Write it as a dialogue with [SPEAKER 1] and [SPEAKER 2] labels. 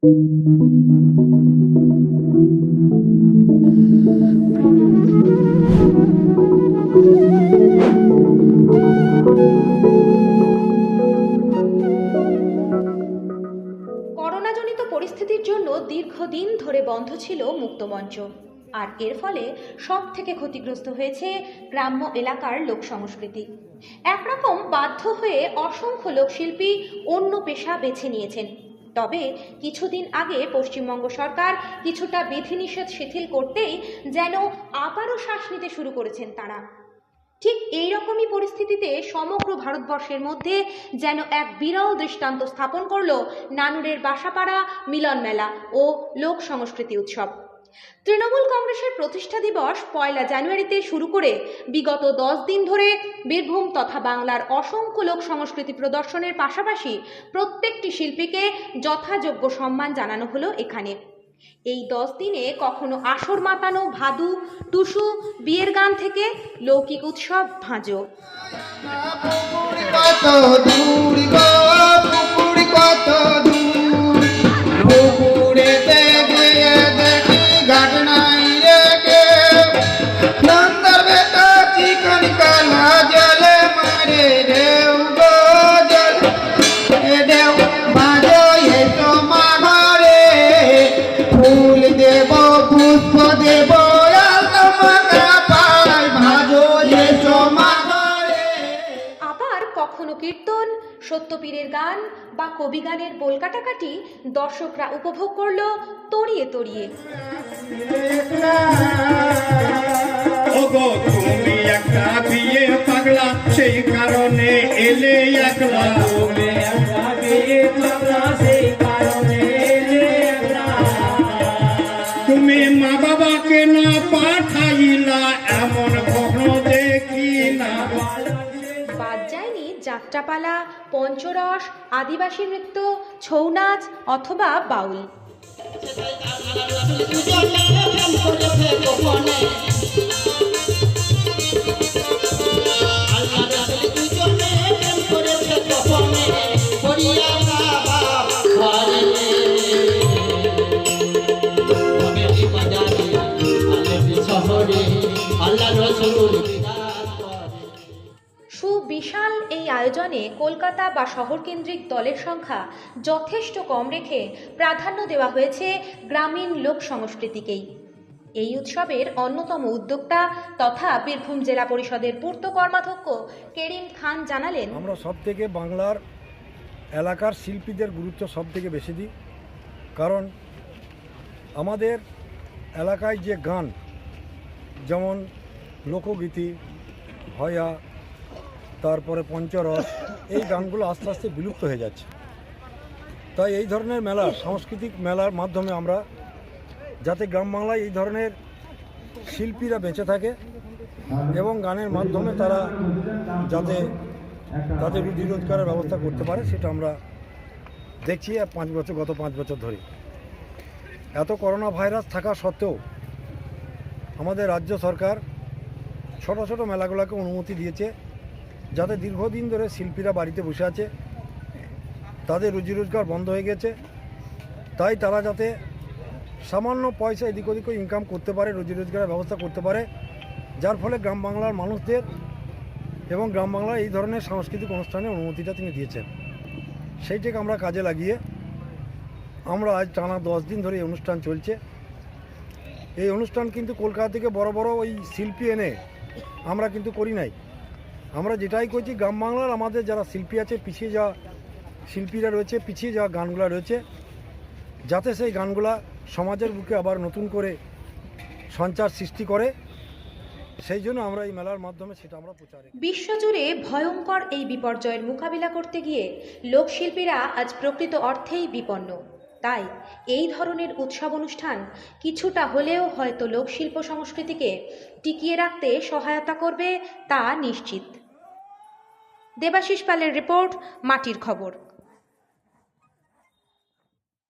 [SPEAKER 1] করোনাজনিত পরিস্থিতির জন্য দীর্ঘদিন ধরে বন্ধ ছিল মুক্তমঞ্চ। আর এর ফলে সব থেকে ক্ষতিগ্রস্ত হয়েছে গ্রাম্য এলাকার লোক সংস্কৃতি একরকম বাধ্য হয়ে অসংখ্য লোকশিল্পী অন্য পেশা বেছে নিয়েছেন। তবে কিছুদিন আগে পশ্চিমবঙ্গ সরকার কিছুটা বিধিনিষেধ শিথিল করতেই যেন আবারও শ্বাস নিতে শুরু করেছেন তারা। ঠিক এই রকমই পরিস্থিতিতে সমগ্র ভারতবর্ষের মধ্যে যেন এক বিরল দৃষ্টান্ত স্থাপন করল নানুরের বাসাপাড়া মিলন মেলা ও লোক সংস্কৃতি উৎসব। তৃণমূল কংগ্রেসের প্রতিষ্ঠা দিবস পয়লা জানুয়ারিতে শুরু করে বিগত দশ দিন ধরে বীরভূম তথা বাংলার অসংখ্য লোক সংস্কৃতি প্রদর্শনের পাশাপাশি প্রত্যেকটি শিল্পীকে যথাযোগ্য সম্মান জানানো হলো এখানে। এই দশ দিনে কখনো আসর মাতানো ভাদু, টুসু, বিয়ের গান থেকে লৌকিক উৎসব, ভাঁজো। কখনো কীর্তন সত্যপীরের গান বা কবি গানের বোলকাটাকাটি দর্শকরা উপভোগ করল তড়িয়ে তড়িয়ে
[SPEAKER 2] তুমি একটা বিয়ে পাগলা সেই কারণে এলে একলা। তুমি একটা বিয়ে পাগলা সেই কারণে এলে একলা। তুমি মা বাবাকে না পাঠাইলা এমন কখনো
[SPEAKER 1] যাত্রাপালা পঞ্চরস আদিবাসী নৃত্য ছৌ নাচ অথবা বাউল।
[SPEAKER 3] আল্লাহ রসুল
[SPEAKER 1] আয়োজনে কলকাতা বা শহরকেন্দ্রিক দলের সংখ্যা যথেষ্ট কম রেখে প্রাধান্য দেওয়া হয়েছে গ্রামীণ লোক সংস্কৃতিকেই। এই উৎসবের অন্যতম উদ্যোক্তা তথা বীরভূম জেলা পরিষদের পূর্ত কর্মাধ্যক্ষ কেরিম খান জানালেন,
[SPEAKER 4] আমরা সব থেকে বাংলার এলাকার শিল্পীদের গুরুত্ব সব থেকে বেশি দিই। কারণ আমাদের এলাকায় যে গান, যেমন লোকগীতি, হয়া তারপরে পঞ্চরস, এই গানগুলো আস্তে আস্তে বিলুপ্ত হয়ে যাচ্ছে। তাই এই ধরনের মেলা, সাংস্কৃতিক মেলার মাধ্যমে আমরা যাতে গ্রাম বাংলায় এই ধরনের শিল্পীরা বেঁচে থাকে এবং গানের মাধ্যমে তারা যাতে তাদের রুজি রোজগারের ব্যবস্থা করতে পারে, সেটা আমরা দেখছি পাঁচ বছর, গত পাঁচ বছর ধরে। এত করোনা ভাইরাস থাকা সত্ত্বেও আমাদের রাজ্য সরকার ছোট ছোট মেলাগুলোকে অনুমতি দিয়েছে। যাতে দীর্ঘদিন ধরে শিল্পীরা বাড়িতে বসে আছে, তাদের রুজি রোজগার বন্ধ হয়ে গেছে, তাই তারা যাতে সামান্য পয়সা এদিক ওদিক ইনকাম করতে পারে, রুজি রোজগারের ব্যবস্থা করতে পারে, যার ফলে গ্রাম বাংলার মানুষদের এবং গ্রাম বাংলার এই ধরনের সাংস্কৃতিক অনুষ্ঠানের অনুমতিটা তিনি দিয়েছেন। সেইটাকে আমরা কাজে লাগিয়ে আমরা আজ টানা দশ দিন ধরে এই অনুষ্ঠান চলছে। এই অনুষ্ঠান কিন্তু কলকাতা থেকে বড় বড় ওই শিল্পী এনে আমরা কিন্তু করি নাই। আমরা যেটাই করছি গ্রাম বাংলার আমাদের যারা শিল্পী আছে, পিছিয়ে যাওয়া শিল্পীরা রয়েছে, পিছিয়ে যাওয়া গানগুলো রয়েছে, যাতে সেই গানগুলা সমাজের বুকে আবার নতুন করে সঞ্চার সৃষ্টি করে। সেই জন্য আমরা এই মেলার মাধ্যমে সেটা আমরা প্রচারে
[SPEAKER 1] বিশ্বজুড়ে ভয়ঙ্কর এই বিপর্যয়ের মোকাবিলা করতে গিয়ে লোকশিল্পীরা আজ প্রকৃত অর্থেই বিপন্ন। তাই এই ধরনের উৎসব অনুষ্ঠান কিছুটা হলেও হয়তো লোকশিল্প সংস্কৃতিকে টিকিয়ে রাখতে সহায়তা করবে তা নিশ্চিত। দেবাশিস পালের রিপোর্ট মাটির খবর।